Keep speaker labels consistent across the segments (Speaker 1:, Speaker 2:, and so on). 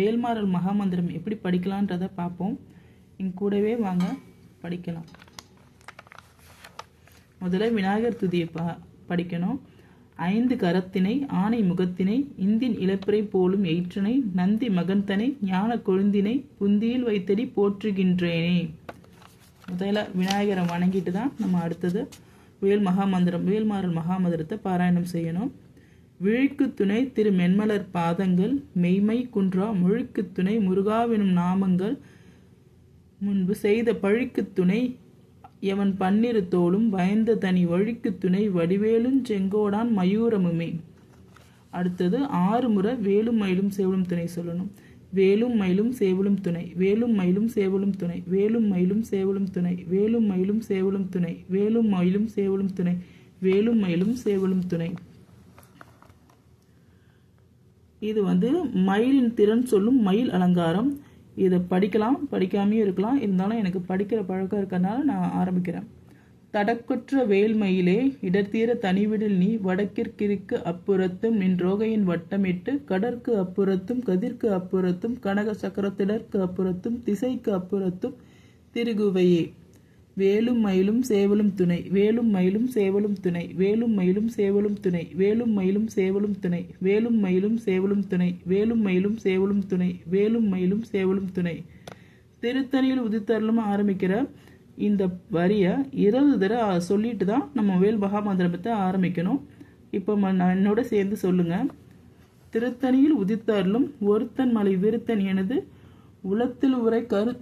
Speaker 1: வேல்மாறல் மகாமந்திரம் எப்படி படிக்கலான்றதை பார்ப்போம். இங்க கூடவே வாங்க படிக்கலாம். முதல்ல விநாயகர் துதியை ப படிக்கணும். ஐந்து கரத்தினை ஆனை முகத்தினை இந்தின் இளப்பிறை போலும் எயிற்றினை நந்தி மகன்தனை ஞான கொழுந்தினை புந்தியில் வைத்தடி போற்றுகின்றேனே. முதல்ல விநாயகரை வணங்கிட்டு தான் நம்ம அடுத்தது வேல் மகாமந்திரம் வேல்மாறல் மகாமந்திரத்தை பாராயணம் செய்யணும். விழிக்கு துணை திரு மென்மலர் பாதங்கள் மெய்மை குன்றா முழுக்கு துணை முருகாவினும் நாமங்கள். முன்பு செய்த பழிக்கு துணை எவன் பன்னிரு தோளும் பயந்த தனி வழிக்கு துணை வடிவேலும் செங்கோடான் மயூரமுமே. அடுத்தது ஆறு முறை வேலும் மயிலும் சேவலும் துணை சொல்லணும். வேலும் மயிலும் சேவலும் துணை வேலும் மயிலும் சேவலும் துணை வேலும் மயிலும் சேவலும் துணை வேலும் மயிலும் சேவலும் துணை வேலும் மயிலும் சேவலும் துணை வேலும் மயிலும் சேவலும் துணை. இது வந்து மயிலின் திறன் சொல்லும் மயில் அலங்காரம். இதை படிக்கலாம் படிக்காமையும் இருக்கலாம். இருந்தாலும் எனக்கு படிக்கிற பழக்கம் இருக்கறனால நான் ஆரம்பிக்கிறேன். தடக்குற்ற வேல்மயிலே இடர்தீர தனிவிடில் நீ வடக்கிற்கிற்கு அப்புறத்தும் நின் ரோகையின் வட்டமிட்டு கடற்கு அப்புறத்தும் கதிர்க்கு அப்புறத்தும் கனக சக்கரத்திடற்கு அப்புறத்தும் திசைக்கு அப்புறத்தும் திருகுவையே. வேலும் மயிலும் சேவலும் துணை. வேலும் மயிலும் சேவலும் துணை. வேலும் மயிலும் சேவலும் துணை. வேலும் மயிலும் சேவலும் துணை. வேலும் மயிலும் சேவலும் துணை. வேலும் மயிலும் சேவலும் துணை. வேலும் மயிலும் சேவலும் துணை. திருத்தணியில் உதித்தருளும் ஆரம்பிக்கிற இந்த வரியை இருபது தடவை சொல்லிட்டு தான் நம்ம வேல் மகாமந்திரத்தை ஆரம்பிக்கணும். இப்போ நான் என்னோட சேர்ந்து சொல்லுங்க. திருத்தணியில் உதித்தருளும் ஒருத்தன் மலை விருத்தன் எனது உளத்தில் உரை கரு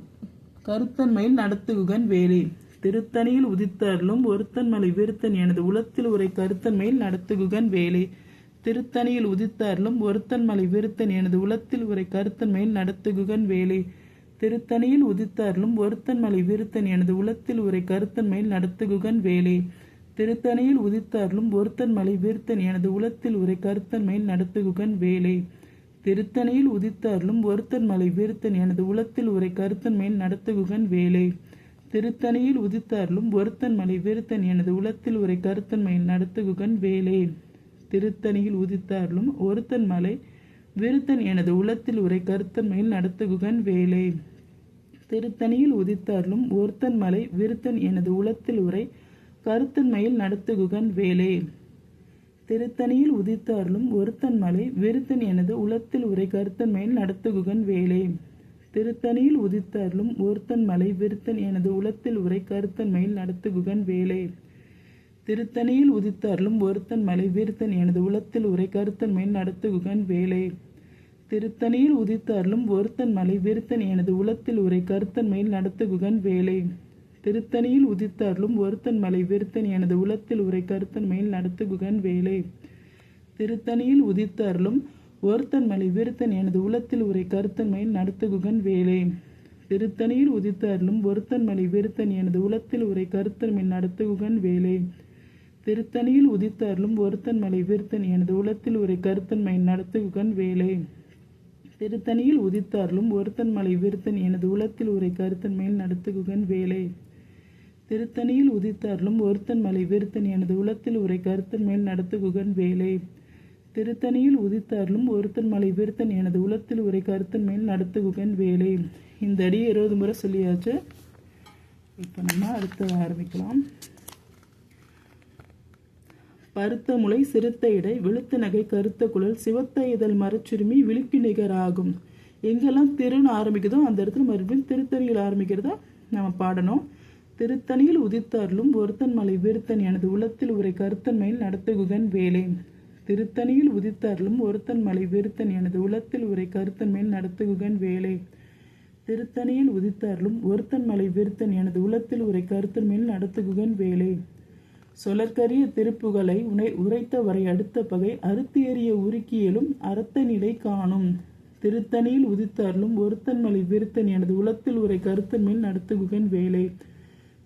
Speaker 1: கருத்தன்மையில் நடத்துகுகன் வேலை. திருத்தணியில் உதித்தருளும் ஒருத்தன் மலை விருத்தன் எனது உளத்தில் உரை கருத்தன் மேல் நடத்துகுகன் வேலே. திருத்தணியில் உதித்தருளும் ஒருத்தன் மலை விருத்தன் எனது உளத்தில் உரை கருத்தன் மேல் நடத்துகுகன் வேலே. திருத்தணியில் உதித்தருளும் ஒருத்தன் மலை விருத்தன் எனது உளத்தில் உரை கருத்தன் மேல் நடத்துகுகன் வேலே. திருத்தணியில் உதித்தருளும் ஒருத்தன் மலை விருத்தன் எனது உளத்தில் உரை கருத்தன் மேல் நடத்துகுகன் வேலே. திருத்தணியில் உதித்தருளும் ஒருத்தன் மலை விருத்தன் எனது உளத்தில் உரை கருத்தன் மேல் நடத்துகுகன் வேலே. திருத்தணியில் உதித்தருளும் ஒருத்தன் மலை விருத்தன் எனது உளத்தில் உரை கருத்தன்மையில் நடத்துகுகன் வேலே திருத்தணியில் உதித்தருளும் ஒருத்தன் மலை விருத்தன் எனது உளத்தில் உரை கருத்தன்மையில் நடத்துகுகன் வேலே திருத்தணியில் உதித்தருளும் ஒருத்தன் மலை விருத்தன் எனது உளத்தில் உரை கருத்தன்மையில் நடத்துகுகன் வேலே திருத்தணியில் உதித்தருளும் ஒருத்தன் மலை விருத்தன் எனது உளத்தில் உரை கருத்தன்மையில் நடத்துகுகன் வேலே திருத்தணியில் உதித்தருளும் ஒருத்தன் மலை விருத்தன் எனது உளத்தில் உரை கருத்தன் மயில் நடத்துகுகன் வேலை. திருத்தணியில் உதித்தருளும் ஒருத்தன் மலை விருத்தன் எனது உளத்தில் உரை கருத்தன்மையில் நடத்துகுகன் வேலை. திருத்தணியில் உதித்தருளும் ஒருத்தன் மலை விருத்தன் எனது உளத்தில் உரை கருத்தன் மயில் நடத்துகுகன் வேலை. திருத்தணியில் உதித்தருளும் ஒருத்தன் மலை விருத்தன் எனது உளத்தில் உரை கருத்தன் மயில் நடத்துகுகன் வேலை. திருத்தணியில் உதித்த அருளும் மலை விருத்தன் எனது உலத்தில் உரை கருத்தன்மையில் நடத்துகுகன் வேலே. திருத்தணியில் உதித்தருளும் ஒருத்தன் மலை விருத்தன் எனது உலத்தில் உரை கருத்தன்மையில் நடத்துகுகன் வேலே. திருத்தணியில் உதித்தருளும் ஒருத்தன் மலை விருத்தன் எனது உலத்தில் உரை கருத்தன்மையில் நடத்துகுகன் வேலே. திருத்தணியில் உதித்தார்லும் ஒருத்தன் மலை விருத்தன் எனது உலத்தில் உரை கருத்தன்மையில் நடத்துகுகன் வேலை. திருத்தணியில் உதித்தார்லும் ஒருத்தன் மலை விருத்தன் எனது உளத்தில் உரை கருத்தன்மையில் நடத்துகுகன் வேலை. திருத்தணியில் உதித்தார்லும் ஒருத்தன் மலை விருத்தன் எனது உலத்தில் உரை கருத்தன் மேல் நடத்துகுகன் வேலை. இந்த அடி இருபது முறை சொல்லியாச்சு. இப்போ நம்ம அடுத்தது ஆரம்பிக்கலாம். பருத்த முளை சிறுத்த இடை வெளுத்த நகை கருத்த குழல் சிவத்த இதழ் மரச்சுருமி விழுப்பி நிகராகும். எங்கெல்லாம் திருன்னு ஆரம்பிக்குதோ அந்த இடத்துல மறுபடியும் திருத்தணியில் ஆரம்பிக்கிறதா நம்ம பாடணும். திருத்தணியில் உதித்தார்லும் ஒருத்தன் மலை விருத்தன் எனது உளத்தில் உரை கருத்தன்மையில் நடத்துகுகன் வேலை. திருத்தணியில் உதித்தார்லும் ஒருத்தன் மலை விருத்தன் எனது உலத்தில் உரை கருத்தன் மேல் நடத்துகுகன் வேலை. திருத்தணியில் உதித்தார்லும் ஒருத்தன் மலை விருத்தன் எனது உலத்தில் உரை கருத்தன் மேல் நடத்துகுகன் வேலை. சொலற்கரிய திருப்புகளை உனை உரைத்த வரை அடுத்த பகை அறுத்து எறிய உருக்கியலும் அறத்த நிலை காணும். திருத்தணியில் உதித்தார்லும் ஒருத்தன் மலை விருத்தன் எனது உலத்தில் உரை கருத்தன் மேல் நடத்துகுகன் வேலை.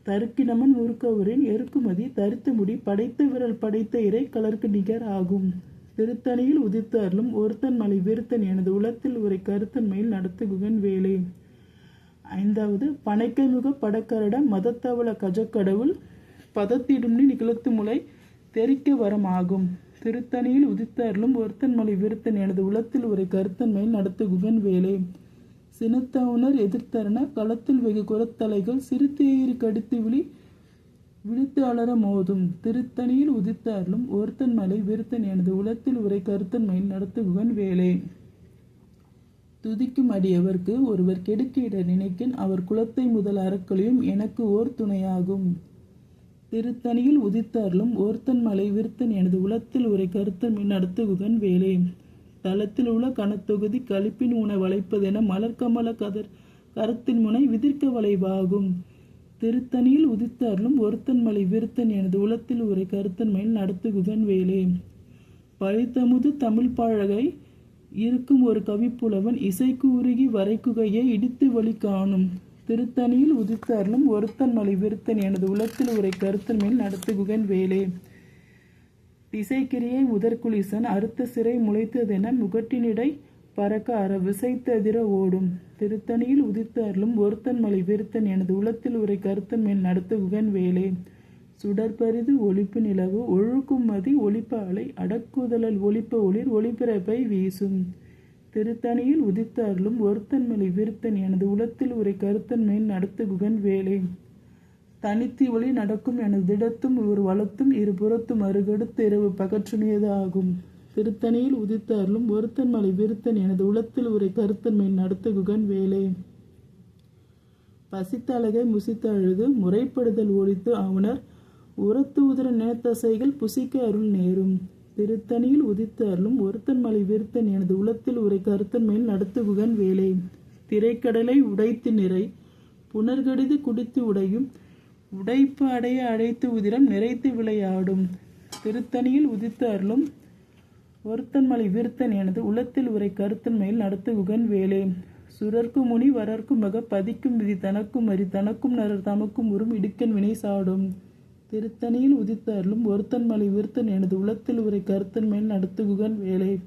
Speaker 1: தருக்கினமன் உருக்கவரின் எருக்குமதி தரித்த முடி படைத்த விரல் படைத்த இறை கலர்க்கு நிகர் ஆகும். திருத்தணியில் உதித்தார்லும் ஒருத்தன் மலை விருத்தன் எனது உளத்தில் உரை கருத்தன்மையில் நடத்துகுகன் வேலை. ஐந்தாவது பனைக்கைமுக படக்கரட மதத்தவள கஜக்கடவுள் பதத்திடும்னி நிகழ்த்து முளை தெரிக்க வரமாகும். திருத்தணியில் உதித்தார்களும் ஒருத்தன் மலை விருத்தன் எனது உளத்தில் உரை கருத்தன்மை நடத்து குகன் வேலை. சினத்தவுணர் எதிர்த்தரன களத்தில் வெகு குரத்தலைகள் சிறுத்தேயிறு கடித்து விழி விழித்து அலற மோதும். திருத்தணியில் உதித்தாரலும் ஒருத்தன் மலை விருத்தன் எனது உலத்தில் உரை கருத்தன்மை நடத்துகுவன் வேலை. துதிக்கும் அடியவர்க்கு ஒருவர் கெடுக்கிட நினைக்கின் அவர் குலத்தை முதல் அறக்களையும் எனக்கு ஓர் துணையாகும். திருத்தணியில் உதித்தார்களும் ஒருத்தன் மலை விருத்தன் எனது உலத்தில் உரை கருத்தன் நடத்துகுகன் வேலே. தளத்தில் உள்ள கனத்தொகுதி கழிப்பின் உண வளைப்பதென மலர்கமல கதர் கரத்தின் முனை விதிர்க்க வளைவாகும். திருத்தணியில் உதித்தார்களும் ஒருத்தன் மலை விருத்தன் எனது உலத்தில் உரை கருத்தன்மையில் நடத்துகுதன் நடத்துகுகன் வேலே. பழித்தமுது தமிழ் பாழகை இருக்கும் ஒரு கவிப்புலவன் இசைக்கு உருகி வரைக்குகையை இடித்து வழி காணும். திருத்தணியில் உதித்தார்களும் ஒருத்தன் மலை விருத்தன் எனது உலத்தில் உரை கருத்தன்மையில் நடத்துகுகன் வேலே. திசைக்கிரியை முதற்குலிசன் அறுத்த சிறை முளைத்ததென முகட்டினிடை பறக்க அற விசைத்ததிர ஓடும். திருத்தணியில் உதித்தார்களும் ஒருத்தன் மலை விருத்தன் எனது உளத்தில் உரை கருத்தன் மேல் நடத்துகுகன் வேலே. சுடற்பரிது ஒளிப்பு நிலவு ஒழுக்கும் மதி ஒளிப்ப அலை அடக்குதலல் ஒளிப்ப ஒளிர் ஒளிபிறப்பை வீசும். திருத்தணியில் உதித்தார்களும் ஒருத்தன் மலை விருத்தன் எனது உளத்தில் உரை கருத்தன் மேல் நடத்துகுகன் வேலை. தனித்து ஒளி நடக்கும் எனது திடத்தும் ஒரு வளத்தும் இரு புறத்தும் அருகடுத்து இரவு பகற்றுனியது ஆகும் திருத்தணியில் அருளும் ஒருத்தன் மலை விருத்தன் எனது உளத்தில் உரை கருத்தன்மை நடத்துகுகன் வேலை. பசித்தழகை முசித்த அழுது முறைப்படுதல் ஒழித்து ஆவுணர் உரத்து உதிர நேத்தசைகள் புசிக்க அருள் நேரும். திருத்தணியில் உதித்த அருளும் ஒருத்தன் மலை விருத்தன் எனது உளத்தில் உரை கருத்தன் நடத்துகுகன் வேலை. திரைக்கடலை உடைத்து நிறை புனர்கடிது குடித்து உடையும் உடைப்பு அடைய அடைத்து உதிரம் நிறைத்து விளையாடும். திருத்தணியில் உதித்த அருளும். ஒருத்தன் மலை விருத்தன் எனது உளத்தில் உரை கருத்தன்மையில் நடத்துகுகன் வேலே. சுரர்க்கு முனி வரர்க்கு மக பதிக்கும் விதி தனக்கும் அறி தனக்கும் நரர் தமக்கும் உறும் இடுக்கன் வினை சாடும். திருத்தணியில் உதித்து ஒருத்தன் மலை விருத்தன் எனது உளத்தில் உரை கருத்தன்மையில் நடத்துகுகன் வேலை.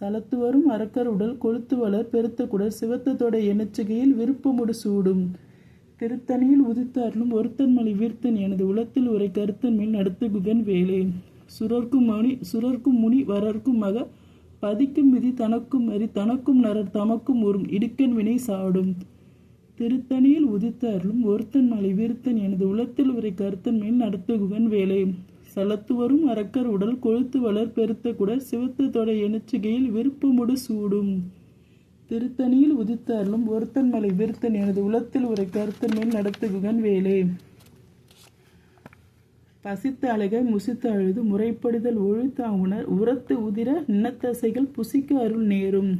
Speaker 1: சலத்து வரும் அரக்கர் உடல் கொழுத்து வளர் பெருத்த குடல் சிவத்தத்தோட எண்ணச்சுகையில் விருப்பமுடு சூடும். திருத்தணியில் உதித்தார்களும் ஒருத்தன் மலை வீர்த்தன் எனது உளத்தில் உரை கருத்தன் மேல் நடத்துகுகன் வேலை. சுரர்க்கும் மணி சுரர்க்கும் முனி வரர்க்கும் மக பதிக்கும் விதி தனக்கும் அறி தனக்கும் நரர் தமக்கும் உறும் இடுக்கன் வினை சாடும். திருத்தணியில் உதித்தார்களும் ஒருத்தன் மலை வீர்த்தன் எனது உளத்தில் உரை கருத்தன் மேல் நடத்துகுவன் வேலை. சலத்து வரும் அரக்கர் உடல் கொழுத்து வளர் பெருத்த கூட சிவத்த தொடை எண்ணச்சுகையில் விருப்பமுடு சூடும். திருத்தணியில் உதித்த அருளும் ஒருத்தன் மலை விருத்தன் எனது உலத்தில் ஒரு கருத்தன் மேல் நடத்துகுகன் வேலை. பசித்த அழகை முசித்த அழுது முறைப்படுதல் ஒழுத்த உணர் உரத்து உதிர நின்னத்தசைகள் புசிக்க அருள் நேரும்.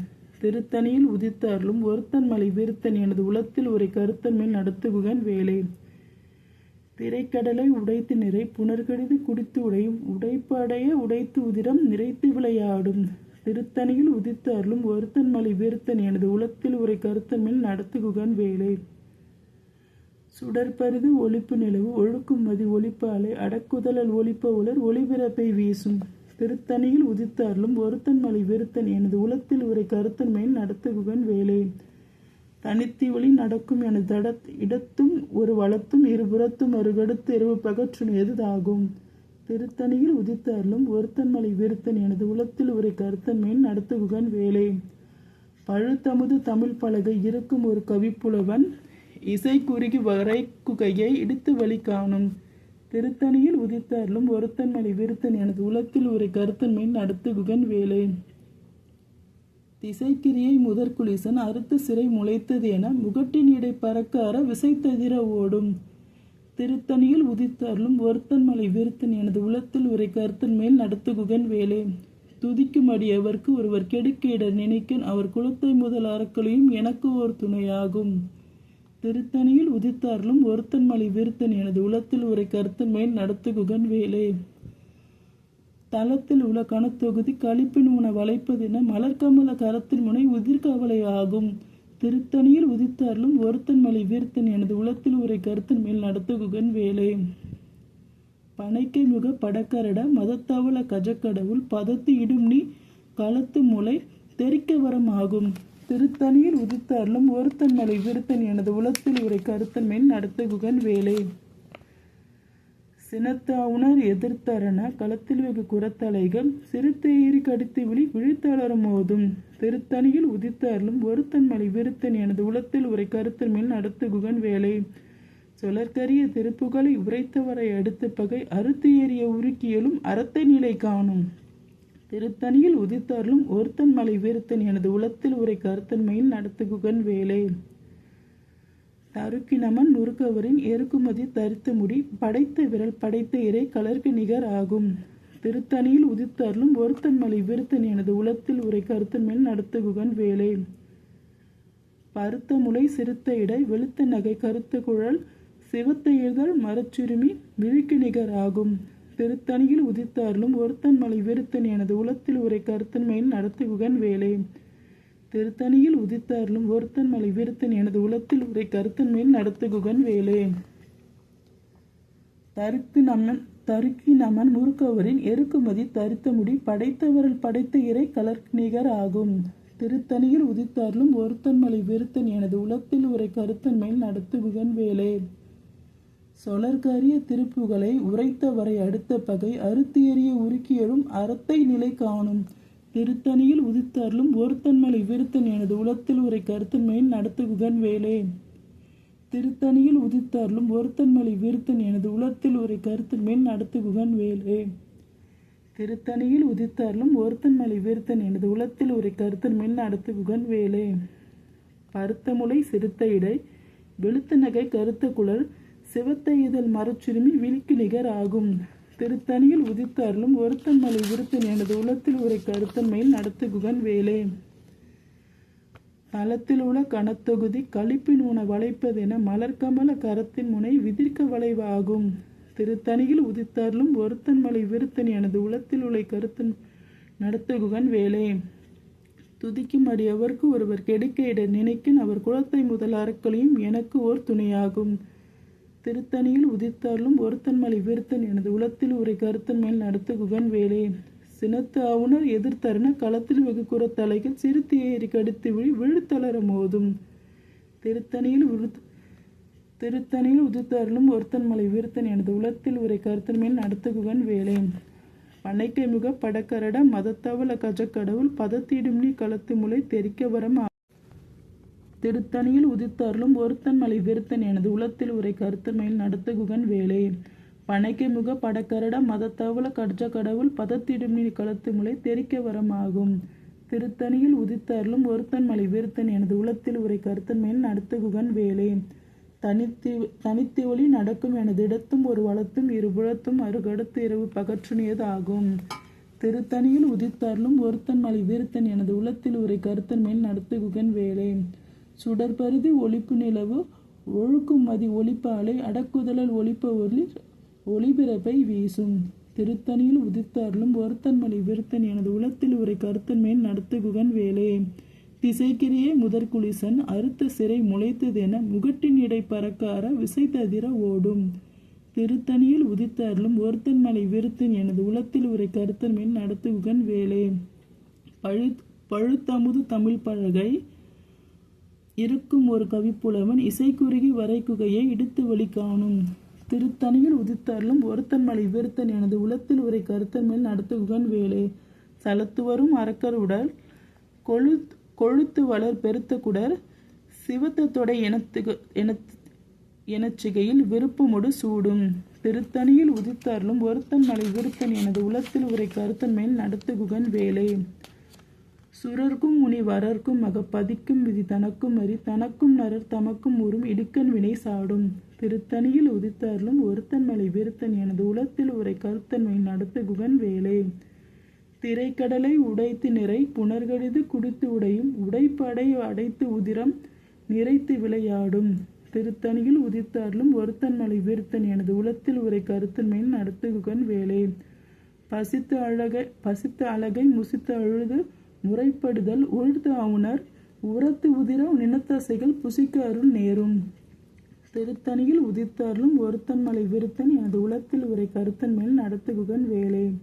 Speaker 1: திருத்தணியில் உதித்த அருளும் ஒருத்தன் மலை விருத்தன் எனது உலத்தில் ஒரு கருத்தன் மேல் நடத்துகுகன் வேலை. திரைக்கடலை உடைத்து நிறை புனர்கடிது குடித்து உடையும் உடைப்படைய உடைத்து உதிரம் நிறைத்து விளையாடும். திருத்தணியில் உதித்து அருளும் ஒருத்தன் மலை வீர்த்தன் எனது உளத்தில் உரை கருத்தமில் மேல் நடத்துகுகன் வேலை. சுடற்பரிது ஒளிப்பு நிலவு ஒழுக்கும் மதி அலை அடக்குதலல் ஒளிப்ப உலர் ஒளிபிறப்பை வீசும். திருத்தணியில் உதித்தார்களும் ஒருத்தன் மலை விருத்தன் எனது உளத்தில் உரை கருத்தன் மேல் நடத்துகுகன் வேலை. தனித்தி ஒளி நடக்கும் எனது தட இடத்தும் ஒரு வளத்தும் இருபுறத்தும் அருகடுத்து இரவு ஆகும் திருத்தணியில் உதித்த ஒருத்தன் மலை விருத்தன் எனது உளத்தில் ஒரு கருத்தன் நடத்துகுகன் வேலை. பழுத்தமுது தமிழ் பலகை இருக்கும் ஒரு கவிப்புலவன் இசை குறுகி வரை குகையை இடித்து வழி காணும். திருத்தணியில் உதித்த ஒருத்தன் மலை விருத்தன் எனது உலத்தில் ஒரு கருத்தன் மேல் நடத்துகுகன் வேலை. திசைக்கிரியை முதற்குலிசன் அறுத்து சிறை முளைத்தது என முகட்டின் இடை பறக்க அற விசைத்ததிர ஓடும். திருத்தணியில் உதித்தார்களும் ஒருத்தன் மலை விருத்தன் எனது உளத்தில் உரை கருத்தன் மேல் நடத்துகுகன் வேலை. துதிக்கும் அடியவர்க்கு ஒருவர் கெடுக்கிட நினைக்கன் அவர் குலத்தை முதல் அறக்களையும் எனக்கு ஓர் துணையாகும். திருத்தணியில் உதித்தார்களும் ஒருத்தன் மலை விருத்தன் எனது உளத்தில் ஒரு கருத்தன் மேல் நடத்துகுகன் வேலை. தளத்தில் உள்ள கணத்தொகுதி களிப்பின் உண வளைப்பதென மலர்கமல கரத்தின் முனை உதிர்கவலை ஆகும். திருத்தணியில் உதித்தார்களும் ஒருத்தன் மலை வீர்த்தன் எனது உளத்தில் உரை கருத்தன் மேல் நடத்துகுகன் வேலை. பனைக்கை முக படக்கரட மதத்தவள கஜக்கடவுள் பதத்து இடும் நீ களத்து முளை தெரிக்க வரம் ஆகும். திருத்தணியில் உதித்தாரிலும் ஒருத்தன் மலை விருத்தன் எனது உளத்தில் உரை கருத்தன் மேல் நடத்துகுகன் வேலை. சினத்தாவுணர் எதிர்த்தரன களத்தில் வெகு குரத்தலைகள் சிறுத்தை கடித்து விழி விழித்தளரும் மோதும் திருத்தணியில் உதித்தார்லும் ஒருத்தன் மலை விருத்தன் எனது உளத்தில் உரை கருத்தின் மேல் நடத்து குகன் வேலை. சொலற்கரிய திருப்புகளை உரைத்தவரை அடுத்த பகை அறுத்து ஏறிய உருக்கியலும் அறத்தை நிலை காணும். திருத்தணியில் உதித்தார்லும் ஒருத்தன் மலை வீரத்தன் எனது உளத்தில் உரை கருத்தன்மையில் நடத்து குகன் வேலை. தருக்கினமன் நுறுக்கவரின் எருக்குமதி தரித்த முடி படைத்த விரல் படைத்த இறை கலர்க்கு நிகர் ஆகும். திருத்தணியில் உதித்தார்லும் ஒருத்தன் மலை விருத்தன் எனது உளத்தில் உரை கருத்தன் மேல் நடத்துகுகன் வேலை. பருத்த முளை சிறுத்த இடை வெளுத்த நகை கருத்த குழல் சிவத்த எழுதல் மரச்சுருமி விழிக்கு நிகர் ஆகும். திருத்தணியில் உதித்தார்லும் ஒருத்தன் மலை விருத்தன் எனது உளத்தில் உரை கருத்தன் மேல் நடத்துகுகன் வேலை. திருத்தணியில் உதித்தார்லும் ஒருத்தன் மலை விருத்தன் எனது உலத்தில் உரை கருத்தன் மேல் நடத்துகுகன் வேலே. தரித்து நம்மன் தருக்கி நமன் முறுக்கவரின் எருக்குமதி தரித்த முடி படைத்தவரல் படைத்த இறை கலர் நிகர் ஆகும். திருத்தணியில் உதித்தார்லும் ஒருத்தன் மலை விருத்தன் எனது உலத்தில் உரை கருத்தன் மேல் நடத்துகுகன் வேலே. சொலர்கரிய திருப்புகளை உரைத்தவரை அடுத்த பகை அறுத்தியறிய உருக்கியலும் அறத்தை நிலை காணும். திருத்தணியில் உதித்தார்லும் ஒருத்தன்மலை விருத்தன் எனது உலத்தில் உரை கருத்தன் மேல் நடத்து வேலே திருத்தணியில் உதித்தருளும் ஒருத்தன்மலை விருத்தன் எனது உலத்தில் உரை கருத்தன்மையில் நடத்துகுகன் நடத்து வேலே திருத்தணியில் உதித்தார்லும் ஒருத்தன் மலை விருத்தன் எனது உலத்தில் உரை கருத்தன் மின் நடத்து குகன் வேலே பருத்தமுலை சிறுத்த இடை வெளுத்த நகை கருத்த குழல் சிவத்த இதழ் மரச்சுருமி விழிக்கு நிகர் ஆகும் திருத்தணியில் உதித்தார்லும் ஒருத்தன் மலை விருத்தன் எனது உலத்தில் உரை கருத்தன் மேல் நடத்து குகன் வேலே. தளத்தில் உள்ள கணத்தொகுதி களிப்பின் உண வளைப்பதென மலர்கமல கரத்தின் முனை விதிர்க்க வளைவாகும். திருத்தணியில் உதித்தார்லும் ஒருத்தன் மலை விருத்தன் எனது உளத்தில் உள்ள கருத்தன் நடத்துகுகன் வேலே. துதிக்கும் அடியவர்க்கு ஒருவர் கெடுக்க இட நினைக்கின் அவர் குலத்தை முதல் அறக்களையும் எனக்கு ஓர் துணையாகும். திருத்தணியில் உதித்தார்லும் ஒருத்தன் மலை விருத்தன் எனது உளத்தில் உரை கருத்தன் மேல் நடத்து குகன் வேலே. சினத்து ஆவுணர் எதிர்த்தருண களத்தில் வெகு குரத்தலைகள் சிறுத்தை ஏறி கடித்து விழி விழுத்தளர மோதும். திருத்தணியில் திருத்தணியில் உதித்தாரிலும் ஒருத்தன் மலை வீர்த்தன் எனது உளத்தில் உரை கருத்தன் மேல் நடத்த குகன் வேலே. பனைக்கை முக படக்கரட மதத்தவள கஜக்கடவுள் பதத்திடும் நீ களத்து முளை தெரிக்க வரம் திருத்தணியில் உதித்தாரலும் ஒருத்தன் மலை விருத்தன் எனது உளத்தில் உரை கருத்தமையில் நடத்துகுகன் வேலை. வேலே பனைக்கை முக படக்கரட மதத்தவள கட்ச கடவுள் பதத்திடும் நீ களத்து முளை தெரிக்க வரமாகும். திருத்தணியில் உதித்தார்லும் ஒருத்தன் மலை விருத்தன் எனது உளத்தில் உரை கருத்தன் நடத்துகுகன் வேலை. வேலே தனித்தி தனித்தி ஒளி நடக்கும் எனது இடத்தும் ஒரு வளத்தும் இருபுறத்தும் அருகடுத்து இரவு பகற்றுனியது ஆகும். திருத்தணியில் உதித்தார்லும் ஒருத்தன் மலை விருத்தன் எனது உளத்தில் உரை கருத்தன் மேல் நடத்துகுகன் வேலை. சுடற்பருதி ஒளிப்பு நிலவு ஒழுக்குமதி மதி ஒளிப்பாலை அடக்குதலல் ஒளிப்ப ஒளி ஒளிபிறப்பை வீசும். திருத்தணியில் உதித்தார்லும் ஒருத்தன்மணி விருத்தன் எனது உளத்தில் உரை கருத்தன் மேல் நடத்துகுகன் வேலே. திசைக்கிரியே முதற்குளிசன் அறுத்த சிறை முளைத்ததென முகட்டின் இடை பறக்கார விசை ததிர ஓடும். திருத்தணியில் உதித்தார்லும் ஒருத்தன் மலை விருத்தன் எனது உளத்தில் உரை கருத்தன் மேல் நடத்துகுகன் வேலே. பழு பழுத்தமுது தமிழ் பழகை இருக்கும் ஒரு கவிப்புலவன் இசைக்குறுகி வரைக்குகையை இடித்து வழி காணும் திருத்தணியில் உதித்தார்லும் ஒருத்தன் மலை விருத்தன் எனது உளத்தில் உரை கருத்தன் மேல் நடத்துகுகன் வேலே. சலத்து வரும் அரக்கர் உடல் கொழு கொழுத்து வளர் பெருத்த குடர் சிவத்த தொடை எனத்துகு எனத் எனச்சிகையில் விருப்பமொடு சூடும். திருத்தணியில் உதித்தார்லும் ஒருத்தன் மலை விருத்தன் எனது உளத்தில் உரை கருத்தன் மேல் நடத்துகுகன் வேலை வேலே. சுரர்க்கும் முனி வரர்க்கும் மக பதிக்கும் விதி தனக்கும் அறி தனக்கும் நரர் தமக்கும் உறும் இடுக்கன் வினை சாடும். திருத்தணியில் உதித்தார்லும் ஒருத்தன் மலை விருத்தன் எனது உலத்தில் உரை கருத்தன்மை நடத்த நடத்து குகன் வேலே. திரைக்கடலை உடைத்து நிறை புனர்கடிது குடித்து உடையும் உடைப்படை அடைத்து உதிரம் நிறைத்து விளையாடும். திருத்தணியில் உதித்தார்லும் ஒருத்தன் மலை விருத்தன் எனது உலத்தில் உரை கருத்தன்மையின் நடத்து குகன் வேலே. பசித்து அழகை பசித்த அழகை முசித்து அழுது முறைப்படுதல் உழுது அவுணர் உரத்து உதிர நினத்தசைகள் புசிக்க அருள் நேரும். திருத்தணியில் உதித்தார்லும் ஒருத்தன் மலை விருத்தன் எனது உளத்தில் உரை கருத்தன் மேல் நடத்துகுகன் வேலே.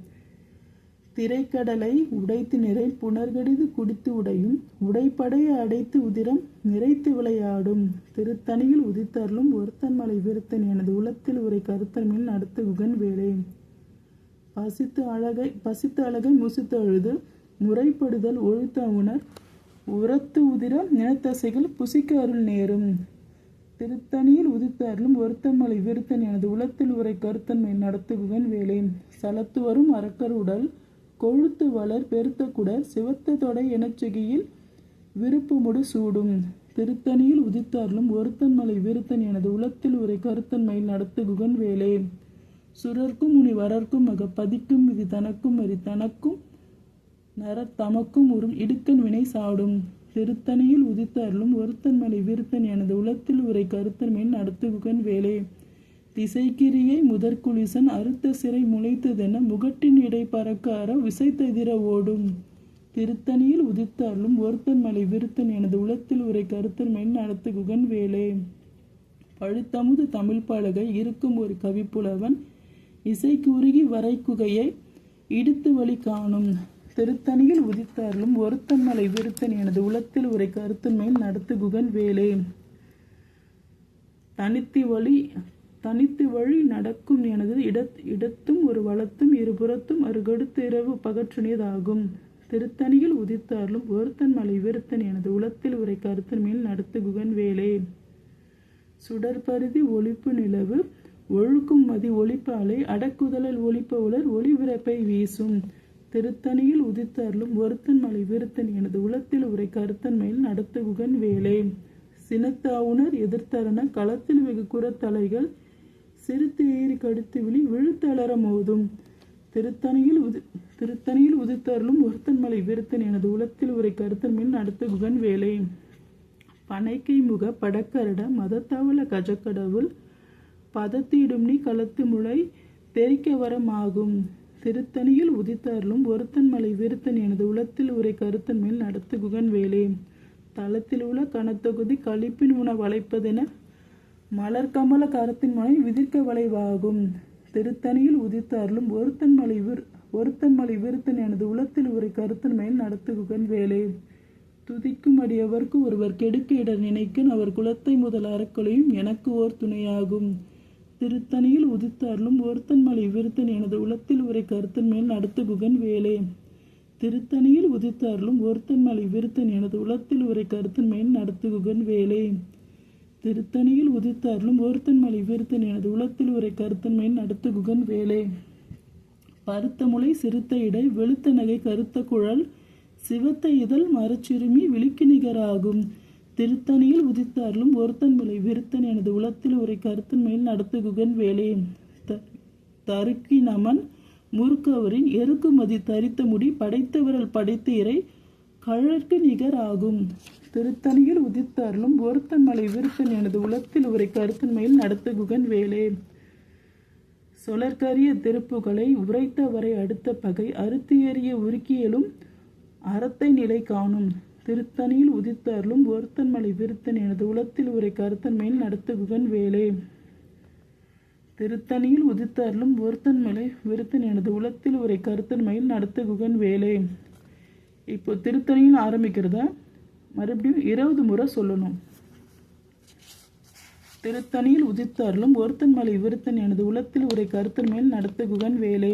Speaker 1: திரைக்கடலை உடைத்து நிறை புனர்கடிது குடித்து உடையும் உடைப்படைய அடைத்து உதிரம் நிறைத்து விளையாடும். திருத்தணியில் உதித்தருளும் ஒருத்தன் மலை விருத்தன் எனது உளத்தில் உரை கருத்தன் மேல் நடத்துகுகன் வேலை. பசித்து அழகை பசித்து அழகை முசித்து அழுது முறைப்படுதல் ஒழுத்த உணர் உரத்து உதிரம் நிலத்தசைகள் புசிக்க அருள் நேரும். திருத்தணியில் உதித்த அருளும் ஒருத்தன் மலை விருத்தன் எனது உளத்தில் உரை கருத்தன்மை நடத்துகுவன் நடத்துகுகன் வேலை சலத்து வரும் அரக்கர் உடல் கொழுத்து வளர் பெருத்த குடர் சிவத்த தொடை எனச்செகியில் விருப்பமுடு சூடும். திருத்தணியில் உதித்தார்லும் ஒருத்தன்மலை விருத்தன் எனது உளத்தில் உரை கருத்தன்மை நடத்துகுகன் வேலை சுரர்க்கும் உனி வரர்க்கும் மக பதிக்கும் இது தனக்கும் அறி தனக்கும் நற தமக்கும் உறும் இடுக்கன் வினை சாடும். திருத்தணியில் உதித்தார்லும் ஒருத்தன் மலை விருத்தன் எனது உளத்தில் உரை கருத்தன் மேல் நடத்துகுகன் வேலே. திசைக்கிரியை முதற்குளிசன் அறுத்த சிறை முளைத்ததென முகட்டின் இடை பறக்கார விசைத்ததிர ஓடும். திருத்தணியில் உதித்தாலும் ஒருத்தன் மலை விருத்தன் எனது உளத்தில் உரை கருத்தன் மேல் நடத்துகுகன் வேலே. பழுத்தமுது தமிழ் பலகை இருக்கும் ஒரு கவிப்புலவன் இசைக்கு உருகி வரைக்குகையை இடித்து வழி காணும். திருத்தணியில் உதித்தாலும் ஒருத்தன் மலை விருத்தன் எனது உளத்தில் உரை கருத்தன் மேல் நடத்து குகன் வேலே. தனித்து வழி தனித்து வழி நடக்கும் எனது இடத் இடத்தும் ஒரு வளத்தும் இருபுறத்தும் அருகடுத்து இரவு பகற்றினியதாகும் திருத்தணியில் உதித்தாலும் ஒருத்தன் மலை விருத்தன் எனது உளத்தில் உரை கருத்தன் மேல் நடத்து குகன் வேலே. சுடற்பருதி ஒழிப்பு நிலவு ஒழுக்கும் மதி ஒளிப்பாலை அடக்குதலில் ஒளிப்ப உலர் ஒளிவிறப்பை வீசும். திருத்தணியில் உதித்தார்லும் ஒருத்தன் மலை விருத்தன் எனது உளத்தில் உரை கருத்தன்மையில் நடத்துகுகன் வேலே. சினத்தாவுணர் எதிர்த்தரன களத்தில் வெகு குரத்தலைகள் சிறுத்து ஏறி கடித்து விழி விழுத்தளர மோதும். திருத்தணியில் உதி திருத்தணியில் உதித்தருளும் ஒருத்தன் மலை விருத்தன் எனது உளத்தில் உரை கருத்தன்மையில் நடத்துகுகன் வேலை. பனைக்கை முக படக்கரட மதத்தாவல கஜக்கடவுள் பதத்திடும் நீ களத்து முளை தெரிக்க வரமாகும் திருத்தணியில் உதித்தருளும் ஒருத்தன் மலை விருத்தன் எனது உளத்தில் உரை கருத்தன் மேல் நடத்து குகன் வேலே. தளத்தில் உள்ள கனத்தொகுதி கழிப்பின் உண வளைப்பதென மலர் கமல கரத்தின் மலை விதிர்க்க வளைவாகும். திருத்தணியில் உதித்தாரலும் ஒருத்தன் மலை விர் ஒருத்தன் மலை விருத்தன் எனது உளத்தில் உரை கருத்தன் மேல் நடத்து குகன் வேலே. துதிக்கும் அடியவர்க்கு ஒருவர் கெடுக்க இடர் நினைக்கன் அவர் குலத்தை முதல் அறக்களையும் எனக்கு ஓர் துணையாகும். திருத்தணியில் உதித்தார்லும் ஒருத்தன் மலை விருத்தன் எனது உளத்தில் உரை கருத்தன் மேல் நடத்து குகன் வேலே. திருத்தணியில் உதித்தார்லும் ஒருத்தன் மலை விருத்தன் எனது உளத்தில் உரை கருத்தன் மேல் நடத்து குகன் வேலே. திருத்தணியில் உதித்தார்லும் ஒருத்தன் மலை விருத்தன் எனது உளத்தில் உரை கருத்தன் மேல் நடத்து குகன் வேலே. பருத்த முளை சிறுத்த இடை வெளுத்த நகை கருத்த குழல் சிவத்த இதழ் மரச்சிறுமி விழிக்கு நிகராகும். திருத்தணியில் உதித்தார்லும் ஒருத்தன் மலை. விருத்தன் எனது உளத்தில் உரை கருத்தன் மேல் நடத்துகுகன் த தருக்கி நமன் முறுக்கவரின் எருக்குமதி தரித்த முடி படைத்த விரல் படைத்த இறை கழற்கு நிகர் ஆகும். திருத்தணியில் உதித்தார்லும் ஒருத்தன் மலை. விருத்தன் எனது உளத்தில் உரை கருத்தன் மேல் நடத்துகுகன் வேலே. சொலற்கரிய திருப்புகளை உரைத்தவரை அடுத்த பகை. அறுத்து எறிய உருக்கியலும் அறத்தை நிலை காணும். திருத்தணியில் உதித்தார்லும் ஒருத்தன் மலை விருத்தன் எனது உளத்தில் உரை கருத்தன் மேல் நடத்த குகன் வேலே. திருத்தணியில் உதித்தார்லும் ஒருத்தன் மலை விருத்தன் எனது உளத்தில் உரை கருத்தன் மேல் நடத்த குகன் வேலே. இப்போ திருத்தணியில் ஆரம்பிக்கிறத மறுபடியும் இருபது முறை சொல்லணும். திருத்தணியில் உதித்தார்லும் ஒருத்தன் மலை விருத்தன் எனது உளத்தில் உரை கருத்தன் மேல் நடத்த குகன் வேலே.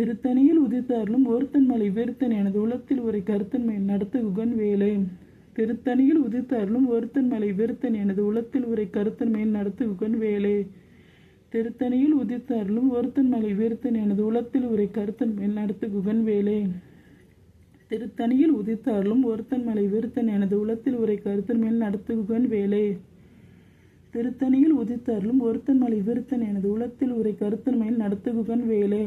Speaker 1: திருத்தணியில் உதித்தாரிலும் ஒருத்தன் மலை வெறுத்தன் எனது உலத்தில் உரை கருத்தன் மேல் வேலை. திருத்தணியில் உதித்தார்லும் ஒருத்தன் மலை விருத்தன் எனது உலத்தில் உரை கருத்தன் மேல் வேலை. திருத்தணியில் உதித்தாரிலும் ஒருத்தன் மலை வெறுத்தன் எனது உலத்தில் உரை கருத்தன் மேல் நடத்துகுகன் வேலை. திருத்தணியில் உதித்தாரிலும் ஒருத்தன் மலை விருத்தன் எனது உலத்தில் உரை கருத்தன் மேல் நடத்து வேலை. திருத்தணியில் உதித்தாரிலும் ஒருத்தன் மலை விருத்தன் எனது உலத்தில் உரை கருத்தன் மேல் வேலை.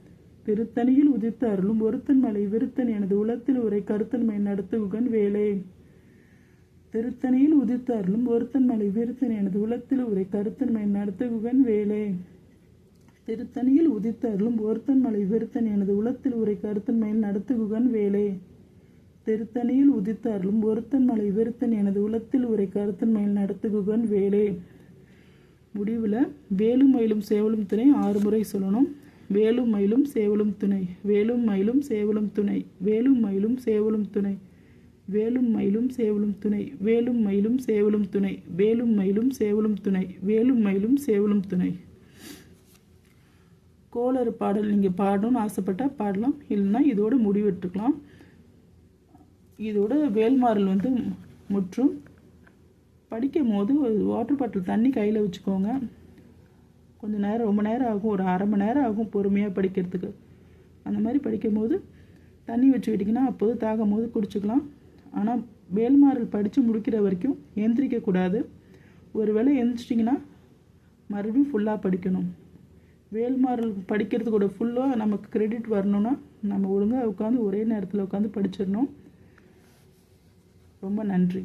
Speaker 1: திருத்தணியில் உதித்த அருளும் ஒருத்தன் மலை விருத்தன் எனது உளத்தில் உரை கருத்தன்மை நடத்துகன் நடத்துகுகன் திருத்தணியில் உதித்த அருளும் ஒருத்தன் மலை விருத்தன் எனது உளத்தில் உரை கருத்தன்மை நடத்துகன் நடத்துகுகன் திருத்தணியில் உதித்த அருளும் ஒருத்தன் மலை விருத்தன் எனது உளத்தில் உரை கருத்தன் நடத்துகுகன் வேலை. திருத்தணியில் உதித்த அருளும் ஒருத்தன் மலை விருத்தன் எனது உளத்தில் உரை கருத்தன் நடத்துகுகன் வேலை. முடிவில் வேலும் மயிலும் சேவலும் துணை ஆறு முறை சொல்லணும். வேலும் மயிலும் சேவலும் துணை. வேலும் மயிலும் சேவலும் துணை. வேலும் மயிலும் சேவலும் துணை. வேலும் மயிலும் சேவலும் துணை. வேலும் மயிலும் சேவலும் துணை. வேலும் மயிலும் சேவலும் துணை. வேலும் மயிலும் சேவலும் துணை. கோளறு பாடல் நீங்கள் பாடணும்னு ஆசைப்பட்டால் பாடலாம். இல்லைன்னா இதோட முடிவெட்டுக்கலாம். இதோட வேல்மாறல் வந்து முற்றும். படிக்கும் போது ஒரு வாட்டர் பாட்டில் தண்ணி கையில் வச்சுக்கோங்க. கொஞ்சம் நேரம் ரொம்ப நேரம் ஆகும் ஒரு அரை மணி நேரம் ஆகும் பொறுமையாக படிக்கிறதுக்கு. அந்த மாதிரி படிக்கும்போது தண்ணி வச்சுக்கிட்டிங்கன்னா அப்போது தாகும் போது குடிச்சுக்கலாம் ஆனால் வேல்மாறல் படித்து முடிக்கிற வரைக்கும் எந்திரிக்கக்கூடாது ஒரு வேளை எழுந்திரிச்சிட்டிங்கன்னா மறுபடியும் ஃபுல்லாக படிக்கணும். வேல்மாறல் படிக்கிறதுக்கூட ஃபுல்லாக நமக்கு கிரெடிட் வரணும்னா நம்ம ஒழுங்காக உட்காந்து ஒரே நேரத்தில் உட்காந்து படிச்சிடணும். ரொம்ப நன்றி.